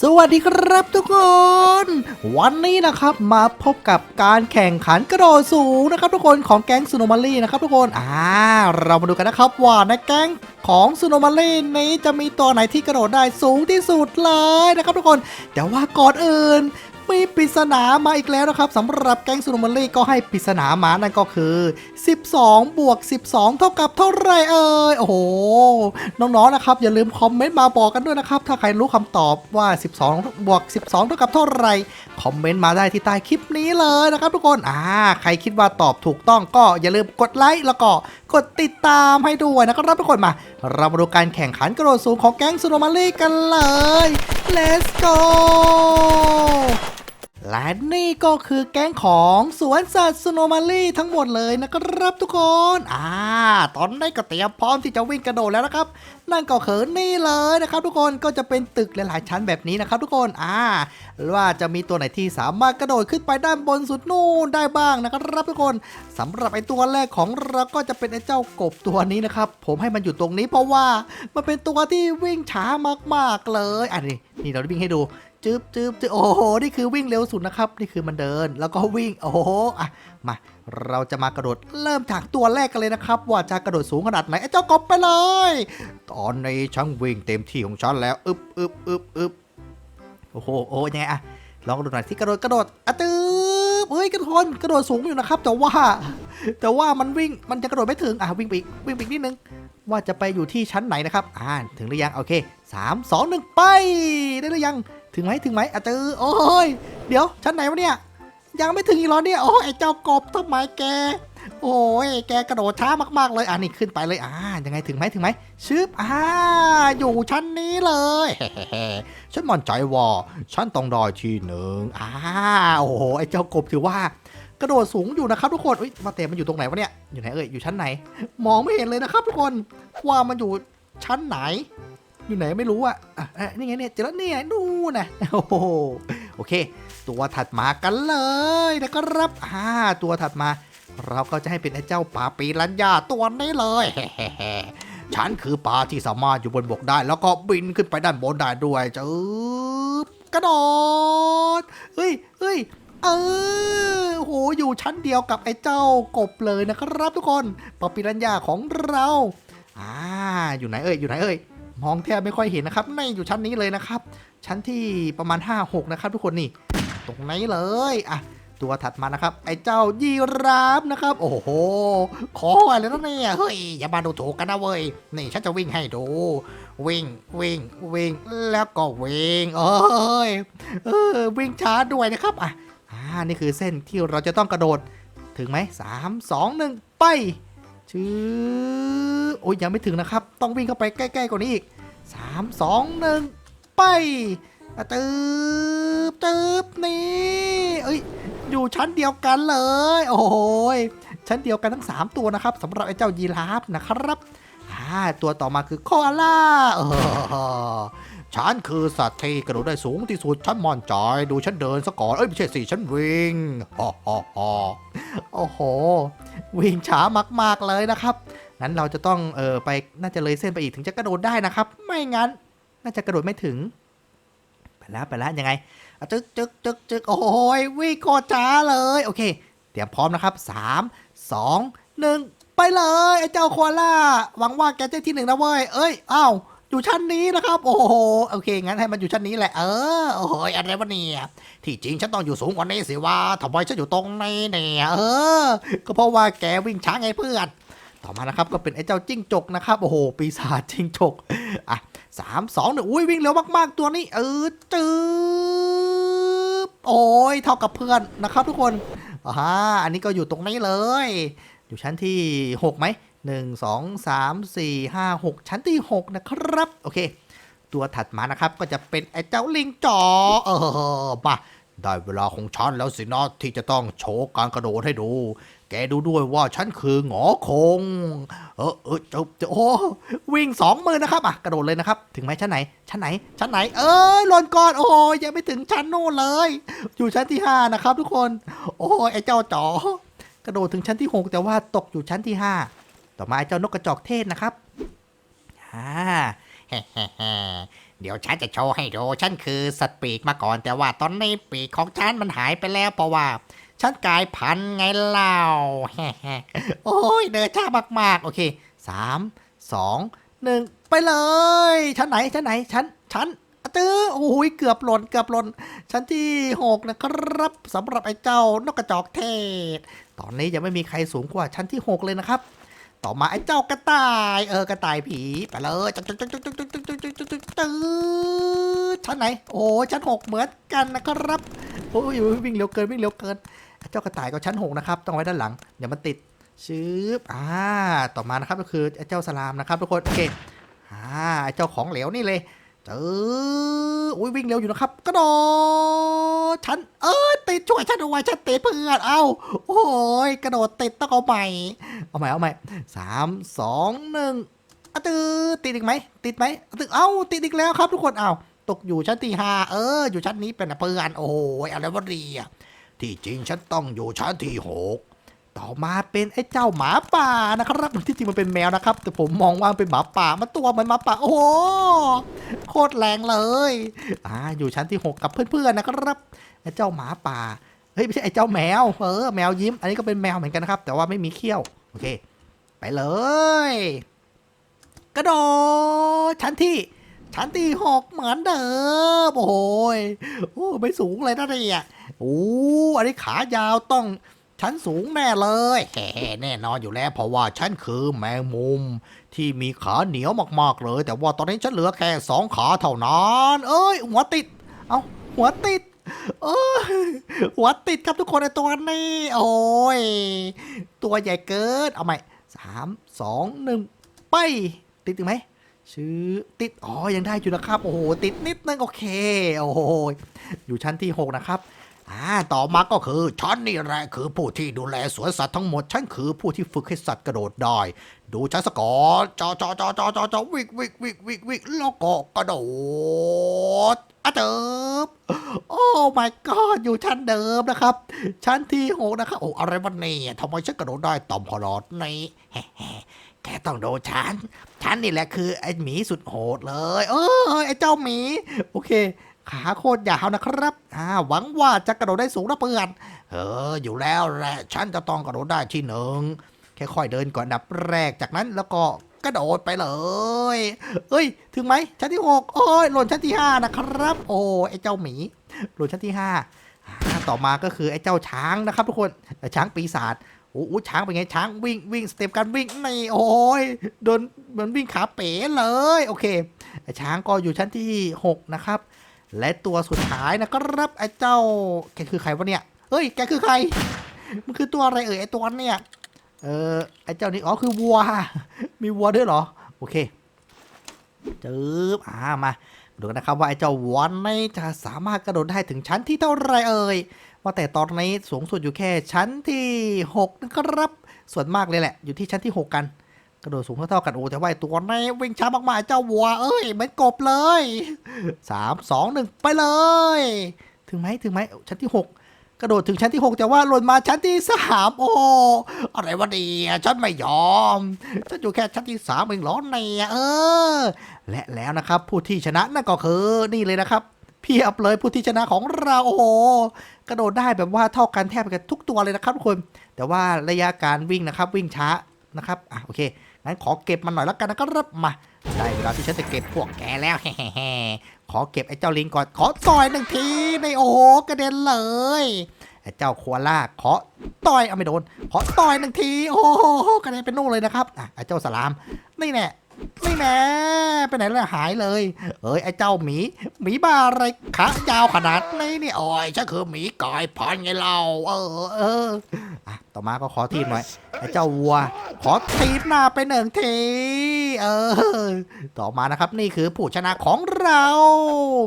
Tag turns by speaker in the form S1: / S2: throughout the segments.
S1: สวัสดีครับทุกคน วันนี้นะครับมาพบกับการแข่งขันกระโดดสูงนะครับทุกคนของแก๊งซูโนมารีนะครับทุกคนอ่าเรามาดูกันนะครับว่าในแก๊งของซูโนมารีนี้จะมีตัวไหนที่กระโดดได้สูงที่สุดเลยนะครับทุกคน แต่ว่าก่อนอื่น มีปริศนามาอีกแล้วนะครับสำหรับแก๊งซูโนมารีก็ให้ปริศนามานั่นก็คือ 12 บวก 12 เท่ากับเท่าไรเอ่ย โอ้โห น้องๆนะครับ อย่าลืมคอมเมนต์มาบอกกันด้วยนะครับ ถ้าใครรู้คำตอบว่า 12 บวก 12 เท่ากับเท่าไรคอมเมนต์มาได้ที่ใต้คลิปนี้เลยนะครับทุกคนอ่าใครคิดว่าตอบถูกต้องก็อย่าลืมกดไลค์แล้วก็กดติดตามให้ด้วยนะครับทุกคนมา เรามาดูการแข่งขันกระโดดสูงของแก๊งซูโนมารีกันเลย let's go และนี่ก็คือแก๊งของสวนสัตว์สโนมารีทั้งหมดเลยนะครับทุกคน อ่า ตอนนี้ก็เตรียมพร้อมที่จะวิ่งกระโดดแล้วนะครับ นั่นก็คือนี่เลยนะครับ ทุกคนก็จะเป็นตึกหลายๆชั้นแบบนี้นะครับ ทุกคน อ่า ว่าจะมีตัวไหนที่สามารถกระโดดขึ้นไปด้านบนสุดนู่นได้บ้างนะครับทุกคนสำหรับไอตัวแรกของเราก็จะเป็นไอเจ้ากบตัวนี้นะครับ ผมให้มันอยู่ตรงนี้เพราะว่ามันเป็นตัวที่วิ่งช้ามากๆเลยอะนี่นี่เราได้วิ่งให้ดู จึ๊บจึ๊บจึ๊บโอ้โห นี่คือวิ่งเร็วสุดนะครับ นี่คือมันเดิน แล้วก็วิ่ง โอ้โห อะ มา เราจะมากระโดด เริ่มจากตัวแรกกันเลยนะครับ ว่าจะกระโดดสูงขนาดไหนไอ้เจ้ากบไปเลย ตอนนี้ฉันวิ่งเต็มที่ของฉันแล้ว อึบอึบอึบอึบโอ้โห โอ้ยังไงอะลองกระโดดหน่อยที่กระโดดกระโดดอะตึ๊บเฮ้ยกระโดดกระโดดสูงอยู่นะครับ แต่ว่า แต่ว่ามันวิ่ง มันจะกระโดดไม่ถึง อะวิ่งไปอีกวิ่งไปอีกนิดนึงว่าจะไปอยู่ที่ชั้นไหนนะครับ อ่า ถึงหรือยัง โอเคสามสองหนึ่งไป ได้หรือยัง ถึงไหมถึงไหมอะเจอโอ้ย เดี๋ยวชั้นไหนวะเนี่ย ยังไม่ถึงอีกเหรอเนี่ย โอ้ไอ้เจ้ากบทำไมแก โอ้ยแกกระโดดช้ามากๆเลยอะนี่ขึ้นไปเลยอ่ายังไงถึงไหมถึงไหมชึบอ่าอยู่ชั้นนี้เลยฉันมั่นใจว่าฉันตองได้ที่หนึ่งอ่าโอ้โหไอ้เจ้ากบถือว่ากระโดดสูงอยู่นะครับทุกคนอุ้ยมาเตะมันอยู่ตรงไหนวะเนี่ย อยู่ไหนเอ่ย อยู่ชั้นไหน มองไม่เห็นเลยนะครับทุกคน ว่ามันอยู่ชั้นไหน อยู่ไหนไม่รู้อะอะอะนี่ไงเนี่ยเจอแล้วเนี่ยนู่นนะโอ้โหโอเค ตัวถัดมากันเลยนะครับอ่าตัวถัดมา เราก็จะให้เป็นไอ้เจ้าปลาปีรัญญาตัวนี้เลยฉันคือปลาที่สามารถอยู่บนบกได้ แล้วก็บินขึ้นไปด้านบนได้ด้วยจืบกระโดดเฮ้ยเฮ้ยเออโหอยู่ชั้นเดียวกับไอ้เจ้ากบเลยนะครับทุกคนปลาปีรัญญาของเราอ่าอยู่ไหนเอ่ยอยู่ไหนเอ่ย มองแทบไม่ค่อยเห็นนะครับไม่อยู่ชั้นนี้เลยนะครับ ชั้นที่ประมาณ 5-6 นะครับ ทุกคนนี่ ตรงไหนเลยอะตัวถัดมานะครับ ไอ้เจ้ายีราฟนะครับ โอ้โห ขออะไรแล้วเนี่ย เฮ้ย อย่ามาดูถูกกันนะเว้ย นี่ฉันจะวิ่งให้ดู วิ่ง วิ่ง วิ่ง แล้วก็วิ่ง เอ้ย เออ วิ่งช้าด้วยนะครับ อะ อ่า นี่คือเส้นที่เราจะต้องกระโดด ถึงไหมสาม สอง หนึ่ง ไป ชื่อโอ้ยยังไม่ถึงนะครับ ต้องวิ่งเข้าไปใกล้ๆกว่านี้อีกสามสองหนึ่งไปตืบตืบนี่เอ้ยอยู่ชั้นเดียวกันเลย โอ้ยชั้นเดียวกันทั้ง 3 ตัวนะครับสำหรับไอ้เจ้ายีราฟนะครับอ่าตัวต่อมาคือโคอาล่าเออ ฉันคือสัตว์ที่กระโดดได้สูงที่สุดฉันมอนจอยดูฉันเดินซะก่อน เอ้ยไม่ใช่สิฉันวิ่งฮ่าฮ่าฮ่าโอ้โห วิ่งช้ามาก ๆ เลยนะครับ งั้นเราจะต้องเออไปน่าจะเลยเส้นไปอีกถึงจะกระโดดได้นะครับ ไม่งั้น น่าจะกระโดดไม่ถึง ไปแล้วไปแล้วยังไงจึกจึกจึกจึกโอ้ยวิ่งโคตรช้าเลยโอเค เตรียมพร้อมนะครับสามสองหนึ่งไปเลยไอ้เจ้าโคอาล่าหวังว่าแกจะที่หนึ่งนะเว้ยเอ้ยอ้าว อยู่ชั้นนี้นะครับ โอ้โหโอเคงั้นให้มันอยู่ชั้นนี้แหละเออโอ้โหอะไรวะเนี่ยที่จริงฉันต้องอยู่สูงกว่านี้สิว่าทำไมฉันอยู่ตรงนี้เนี่ยเออ ก็เพราะว่าแกวิ่งช้าไงเพื่อนต่อมานะครับก็เป็นไอ้เจ้าจิ้งจกนะครับโอ้โหปีศาจจิ้งจกอะสามสองหนึ่งอุ้ยวิ่งเร็วมากๆตัวนี้ เออจืบโอ้ยเท่ากับเพื่อนนะครับทุกคนอ่าอันนี้ก็อยู่ตรงนี้เลย อยู่ชั้นที่หกไหม หนึ่งสองสามสี่ห้าหกชั้นที่หกนะครับ โอเค ตัวถัดมานะครับก็จะเป็นไอ้เจ้าลิงจ๋อเออมาได้เวลาของฉันแล้วสินะที่จะต้องโชว์การกระโดดให้ดู แกดูด้วยว่าฉันคือหงอคง เออเออจะจะโอ้วิ่งสองมือนะครับ อะ กระโดดเลยนะครับ ถึงไหมชั้นไหน ชั้นไหน ชั้นไหน เอ้ยหล่นก่อน โอ้ยยังไม่ถึงชั้นโน่นเลย อยู่ชั้นที่ห้านะครับ ทุกคน โอ้ยไอ้เจ้าจ๋อกระโดดถึงชั้นที่หกแต่ว่าตกอยู่ชั้นที่ห้า ต่อมาเจ้านกกระจอกเทศนะครับอ่าแฮ่ๆเดี๋ยวฉันจะโชว์ให้ดู ฉันคือสัตว์ปีกมาก่อน แต่ว่าตอนนี้ปีกของฉันมันหายไปแล้วเพราะว่า ฉันกลายพันธุ์ไงเล่าโอ้ยเดินช้ามาก ๆ โอเคสามสองหนึ่งไปเลย ชั้นไหน ชั้นไหน ชั้น ชั้นตื้อโอ้ยเกือบหล่น เกือบหล่น ชั้นที่หกนะครับสำหรับไอ้เจ้านกกระจอกเทศ ตอนนี้ยังไม่มีใครสูงกว่าชั้นที่หกเลยนะครับ ต่อมาไอ้เจ้ากระต่าย เออกระต่ายผีไปเลยจักจักจักจักจักจักจักจักจักจักจักจักชั้นไหน โอ้ชั้นหกเหมือนกันนะครับโอ้ยวิ่งเร็วเกินวิ่งเร็วเกินเจ้ากระต่ายก็ชั้นหกนะครับต้องไว้ด้านหลังอย่ามันติดชื้ออ่าต่อมานะครับก็คือไอ้เจ้าสลามนะครับทุกคนโอเคอ่าไอ้เจ้าของเหลวนี่เลย เจออุ้ยวิ่งเร็วอยู่นะครับ กระโดดฉันเออติดช่วยฉันเอาไว้ฉันติดเพื่อนเอาโอ้ยกระโดดติดต้องเอาใหม่เอาใหม่เอาใหม่สามสองหนึ่งอะตือติดอีกไหมติดไหมตือเอ้าติดอีกแล้วครับทุกคนเอาตกอยู่ชั้นที่ห้าเออ อยู่ชั้นนี้เป็นเพื่อนโอ้ยอะไรวะเรียที่จริงฉันต้องอยู่ชั้นที่หก ต่อมาเป็นไอ้เจ้าหมาป่านะครับที่จริงมันเป็นแมวนะครับ แต่ผมมองว่ามันเป็นหมาป่ามันตัวเหมันหมาป่าโอ้โหโคตรแรงเลยอ่าอยู่ชั้นที่หกกับเพื่อนๆนะครับไอ้เจ้าหมาป่าเฮ้ยไม่ใช่ไอ้เจ้าแมวเออแมวยิ้ม อันนี้ก็เป็นแมวเหมือนกันนะครับ แต่ว่าไม่มีเขี้ยวโอเค ไปเลย กระโดดชั้นที่ชั้นที่หกเหมือนเดิมโอ้โหยโอ้ไม่สูงเลยนะเนี่ยโอ้อันนี้ขายาวต้อง ชั้นสูงแน่เลยแฮ่แน่นอนอยู่แล้ว เพราะว่าฉันคือแมงมุม ที่มีขาเหนียวมากๆเลย แต่ว่าตอนนี้ฉันเหลือแค่สองขาเท่านั้น เอ้ย หัวติด เอาหัวติด เอ้ยหัวติดครับทุกคนในตัวนี้ โอ้ย ตัวใหญ่เกิน เอาใหม่สามสองหนึ่งไป ติดอีกไหมชื่อติด อ๋อ ยังได้อยู่นะครับ โอ้โห ติดนิดนึง โอเค โอ้โห อยู่ชั้นที่ 6 นะครับ อ่าต่อมาก็คือฉันนี่แหละคือผู้ที่ดูแลสวนสัตว์ทั้งหมด ฉันคือผู้ที่ฝึกให้สัตว์กระโดดได้ ดูฉันสกอจอจอจอจอจอจอวิกวิกวิกวิกวิกแล้วก็กระโดดอะเจิบโอ้ my god อยู่ชั้นเดิมนะครับ ชั้นที่หกนะครับ โอ้ อะไรวะเนี่ยทำไมฉันกระโดดได้ต่อมขลอดนแฮ่แกต้องโดนฉัน ฉันนี่แหละคือไอ้หมีสุดโหดเลย เออไอ้เจ้าหมี โอเค ขาโคตรยาวนะครับอ่าหวังว่าจะกระโดดได้สูงนะเพื่อนเออ อยู่แล้วแหละฉันจะต้องกระโดดได้ที่หนึ่งแค่ค่อยเดินก่อนดับแรกจากนั้นแล้วก็กระโดดไปเลย เอ้ย ถึงไหมชั้นที่หกโอ้ยหล่นชั้นที่ห้านะครับ โอ้ไอ้เจ้าหมีหล่นชั้นที่ห้าต่อมาก็คือไอ้เจ้าช้างนะครับ ทุกคนเอ่อช้างปีศาจโอ้โหช้างเป็นไงช้างวิ่งวิ่งสเต็ปการวิ่งนี่โอ้ยโดนเหมือนวิ่งขาเป๋เลย โอเคไอช้างก็อยู่ชั้นที่หกนะครับ และตัวสุดท้ายนะครับไอ้เจ้าแกคือใครวะเนี่ยเฮ้ยแกคือใครมันคือตัวอะไรเอ่ยไอ้ตัวเนี่ยเออไอ้เจ้านี่อ๋อคือวัว มีวัวด้วยเหรอโอเคจึ๊บอ่ามาดูกันนะครับว่าไอ้เจ้าวัวนี่จะสามารถกระโดดได้ถึงชั้นที่เท่าไรเอ่ยว่าแต่ตอนนี้สูงสุดอยู่แค่ชั้นที่6นะครับส่วนมากเลยแหละ อยู่ที่ชั้นที่ 6 กัน กระโดดสูงเท่าๆกันโอ้แต่ว่าตัวนี้วิ่งช้ามากๆเจ้าวัวเอ้ยเหมือนกบเลยสามสองหนึ่งไปเลย ถึงไหมถึงไหมชั้นที่6กระโดดถึงชั้นที่ 6 แต่ว่าหล่นมาชั้นที่สามโอ้อะไรวะเนี่ยฉันไม่ยอมฉันอยู่แค่ชั้นที่สามเองหรอเนี่ยเออ และแล้วนะครับ ผู้ที่ชนะนั่นก็คือนี่เลยนะครับเพียบเลยผู้ที่ชนะของเราโอ้กระโดดได้แบบว่าเท่ากันแทบกันทุกตัวเลยนะครับทุกคน แต่ว่าระยะการวิ่งนะครับ วิ่งช้านะครับอะโอเค งั้นขอเก็บมันหน่อยแล้วกันนะครับมาได้เวลาที่ฉันจะเก็บพวกแกแล้วแฮ่ขอเก็บไอ้เจ้าลิงก่อนขอต่อยหนึ่งทีในโอ้โหกระเด็นเลยไอ้เจ้าโควาล่าขอต่อยเอาไม่โดนขอต่อยหนึ่งทีโอ้โหกระเด็นเป็นนู่นเลยนะครับอะไอ้เจ้าสลามนี่แน่นี่แน่ไปไหนแล้วหายเลย เอ้ยไอ้เจ้าหมีหมีบ้าอะไรขายาวขนาดนี้นี่โอ้ยฉันคือหมีกายพันไงเราเออเออ ต่อมาก็ขอทีมหน่อยไอ้เจ้าวัว ขอทีบหน้าไปหนึ่งทีเออ ต่อมานะครับนี่คือผู้ชนะของเรา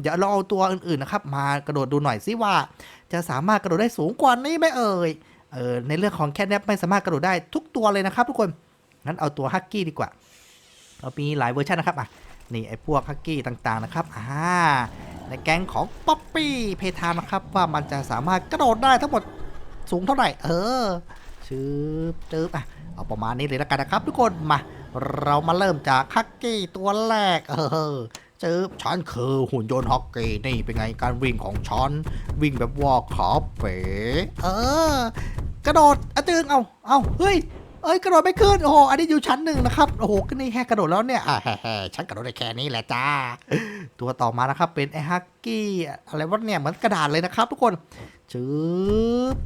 S1: เดี๋ยวเราเอาตัวอื่นๆนะครับ มากระโดดดูหน่อยสิว่า จะสามารถกระโดดได้สูงกว่านี้ไหมเอ่ยเออในเรื่องของแคทแนปไม่สามารถกระโดดได้ทุกตัวเลยนะครับทุกคนงั้นเอาตัวฮักกี้ดีกว่าเรามีหลายเวอร์ชันนะครับอะนี่ไอ้พวกฮักกี้ต่างๆนะครับอ่าในแก๊งของป๊อปปี้เพทามนะครับว่ามันจะสามารถกระโดดได้ทั้งหมด สูงเท่าไหร่ เออชืบจืบอะเอาประมาณนี้เลยแล้วกันนะครับ ทุกคนมา เรามาเริ่มจากฮักกี้ตัวแรก เออเจอฉันคือหุ่นยนต์ฮอกกี้นี่เป็นไงการวิ่งของฉันวิ่งแบบวอลขาเป๋เออ กระโดดอะตึงเอาเอาเฮ้ยเอ้ยกระโดดไม่ขึ้นโอ้โหอันนี้อยู่ชั้นหนึ่งนะครับโอ้โหก็นี่แค่กระโดดแล้วเนี่ยอ่าแฮ่ๆฉันกระโดดได้แค่นี้แหละจ้า ตัวต่อมานะครับเป็นไอ้ฮักกี้อะไรวะเนี่ยเหมือนกระดาษเลยนะครับ ทุกคนชึบ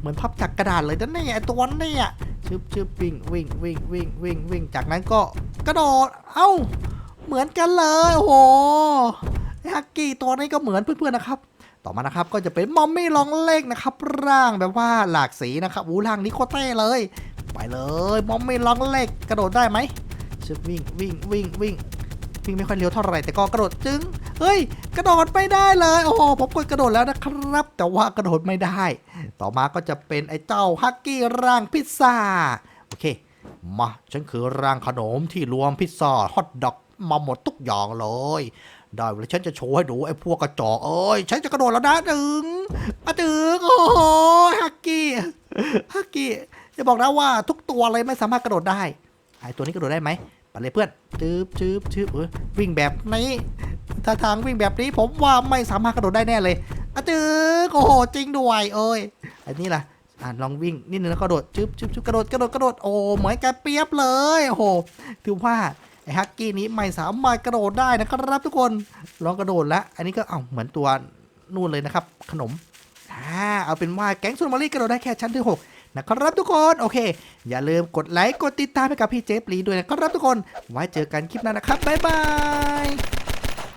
S1: เหมือนพับจากกระดาษเลยนะเนี่ยไอตัวนี่ยชึบชึบวิ่งวิ่งวิ่งวิ่งวิ่งวิ่งจากนั้นก็กระโดดเอ้า เหมือนกันเลยโอ้โหฮักกี้ตัวนี้ก็เหมือนเพื่อนๆนะครับ ต่อมานะครับก็จะเป็นมอมมี่ลองเล็กนะครับ ร่างแบบว่าหลากสีนะครับอู้ร่างนี้โคตรเต้เลย ไปเลยมอมมี่ลองเล็กกระโดดได้ไหมชึบวิ่งวิ่งวิ่งวิ่งวิ่งไม่ค่อยเร็วเท่าไหร่แต่ก็กระโดดจึ้ง เฮ้ย กระโดดไม่ได้เลย โอ้โหผมกดกระโดดแล้วนะครับ แต่ว่ากระโดดไม่ได้ ต่อมาก็จะเป็นไอ้เจ้าฮักกี้ร่างพิซซ่า โอเค มา ฉันคือร่างขนมที่รวมพิซซ่าฮอทดอกมาหมดทุกอย่างเลย ได้เวลาฉันจะโชว์ให้ดูไอ้พวกกระจอกเอ้ย ฉันจะกระโดดแล้วนะดึงอะดึง โอ้โหฮักกี้ฮักกี้จะบอกนะว่าทุกตัวเลยไม่สามารถกระโดดได้ไอ้ตัวนี้กระโดดได้ไหม ไปเลยเพื่อนชืบชืบชืบเออวิ่งแบบนี้ถ้าทางวิ่งแบบนี้ผมว่าไม่สามารถกระโดดได้แน่เลยอะดึงโอ้โหจริงด้วยเอ้ยอันนี้ล่ะอะลองวิ่งนิดนึงแล้วกระโดดชืบชืบชืบกระโดดกระโดดกระโดดโอ้เหมือนกันเปียบเลยโอ้โหถือว่าไอ้ฮักกี้นี้ไม่สามารถกระโดดได้นะครับทุกคนลองกระโดดแล้วอันนี้ก็เอ้าเหมือนตัวนู่นเลยนะครับ ขนมอ่าเอาเป็นว่าแก๊งซูนมารีกระโดดได้แค่ชั้นที่6 นะครับทุกคนโอเค อย่าลืมกดไลค์กดติดตามให้กับพี่เจฟลีด้วยนะครับทุกคน ไว้เจอกันคลิปหน้านะครับบ๊ายบาย